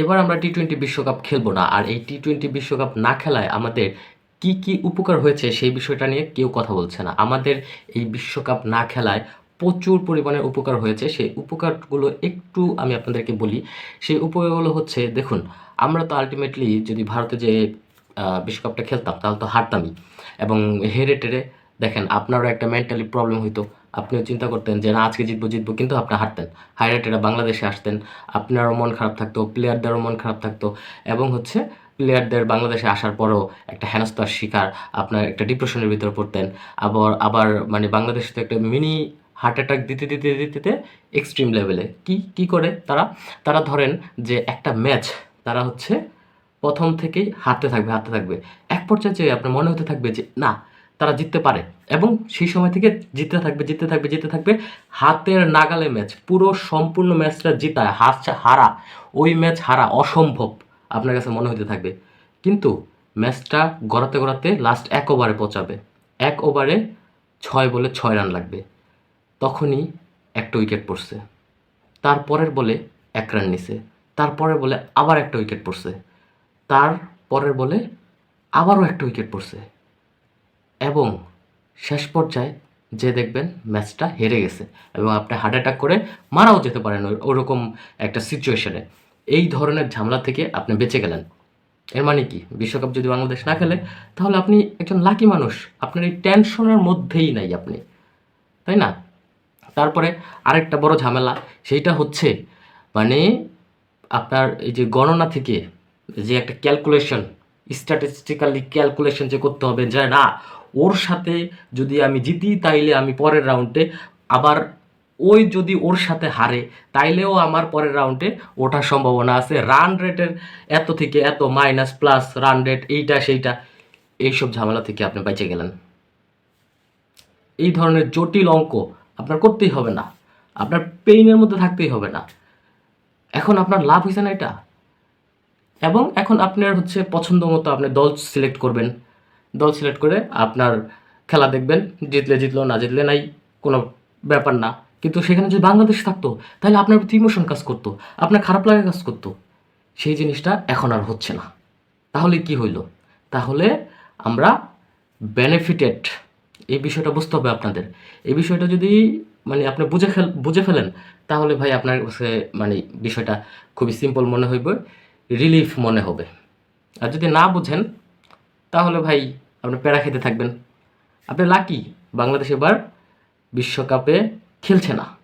এবার আমরা T twenty বিশ্বকাপ খেলব না। আর এই টি টোয়েন্টি বিশ্বকাপ না খেলায় আমাদের কি কি উপকার হয়েছে সেই বিষয়টা নিয়ে কেউ কথা বলছে না। আমাদের এই বিশ্বকাপ না খেলায় প্রচুর পরিমাণে উপকার হয়েছে। সেই উপকারগুলো একটু আমি আপনাদেরকে বলি। সেই উপকারগুলো হচ্ছে, দেখুন, আমরা তো আলটিমেটলি যদি ভারতে যে বিশ্বকাপটা খেলতাম, তাহলে তো হারতামই। এবং হেরে টেরে, দেখেন, আপনারও একটা মেন্টালি প্রবলেম হইতো। আপনিও চিন্তা করতেন যে, না, আজকে জিতবো জিতবো। কিন্তু আপনি হারতেন। হাইরে টেরে বাংলাদেশে আসতেন, আপনারও মন খারাপ থাকতো, প্লেয়ারদেরও মন খারাপ থাকতো এবং হচ্ছে প্লেয়ারদের বাংলাদেশে আসার পরেও একটা হেনস্থার শিকার আপনার একটা ডিপ্রেশনের ভিতরে পড়তেন। আবার আবার মানে বাংলাদেশে তো একটা মিনি হার্ট অ্যাটাক দিতে দিতে দিতে এক্সট্রিম লেভেলে কি কি করে তারা? তারা ধরেন যে একটা ম্যাচ তারা হচ্ছে প্রথম থেকেই হারতে থাকবে হারতে থাকবে। এক পর্যায়ে আপনার মনে হতে থাকবে যে, না তারা জিততে পারে। এবং সেই সময় থেকে জিততে থাকবে জিততে থাকবে জিততে থাকবে হাতের নাগালে ম্যাচ, পুরো সম্পূর্ণ ম্যাচটা জিতায় হারছে হারা। ওই ম্যাচ হারা অসম্ভব আপনার কাছে মনে হতে থাকবে। কিন্তু ম্যাচটা গড়াতে গড়াতে লাস্ট এক ওভারে পৌঁছাবে। এক ওভারে ছয় বলে ছয় রান লাগবে। তখনই একটা উইকেট পড়ছে। তারপরের বলে এক রান নিছে। তারপরে বলে আবার একটা উইকেট পড়ছে। তার পরের বলে আবারও একটা উইকেট পড়ছে। এবং শেষ পর্যায়ে যে দেখবেন ম্যাচটা হেরে গেছে এবং আপনি হার্ট অ্যাটাক করে মারাও যেতে পারেন ওরকম একটা সিচুয়েশনে এই ধরনের ঝামেলা থেকে আপনি বেঁচে গেলেন। এর মানে কি? বিশ্বকাপ যদি বাংলাদেশ না খেলে, তাহলে আপনি একজন লাকি মানুষ। আপনার এই টেনশনের মধ্যেই নাই আপনি। তাই না? তারপরে আরেকটা বড় ঝামেলা, সেইটা হচ্ছে মানে আপনার এই যে গণনা থেকে যে একটা ক্যালকুলেশন স্ট্যাটিস্টিক্যালি ক্যালকুলেশন যে করতে হবে যে না ওর সাথে যদি আমি জিতি, তাইলে আমি পরের রাউন্ডে আবার ওই যদি ওর সাথে হারে, তাইলেও আমার পরের রাউন্ডে ওঠার সম্ভাবনা আছে। রান রেটের এত থেকে এত মাইনাস প্লাস রান রেট এইটা, সেইটা, এইসব ঝামেলা থেকে আপনি বেঁচে গেলেন। এই ধরনের জটিল অঙ্ক আপনার করতেই হবে না। আপনার পেইনের মধ্যে থাকতেই হবে না। এখন আপনার লাভ হয়েছে না এটা? এবং এখন আপনার হচ্ছে পছন্দ মতো আপনি দল সিলেক্ট করবেন। দল সিলেক্ট করে আপনার খেলা দেখবেন, জিতলে জিতলো, না জিতলে নাই, কোনো ব্যাপার না। কিন্তু সেখানে যদি বাংলাদেশ থাকতো, তাহলে আপনার প্রতি ইমোশন কাজ করতো, আপনার খারাপ লাগা কাজ করতো। সেই জিনিসটা এখন আর হচ্ছে না। তাহলে কি হইল? তাহলে আমরা বেনিফিটেড এই বিষয়টা বুঝতে হবে আপনাদের। এই বিষয়টা যদি মানে আপনি বুঝে ফেল বুঝে ফেলেন, তাহলে ভাই আপনার কাছে মানে বিষয়টা খুবই সিম্পল মনে হইবে রিলিফ মনে হবে। আর যদি না বুঝেন তাহলে ভাই আপনি প্যারা খেতে থাকবেন। আপনি লাকি বাংলাদেশ এবার বিশ্বকাপে খেলছে না।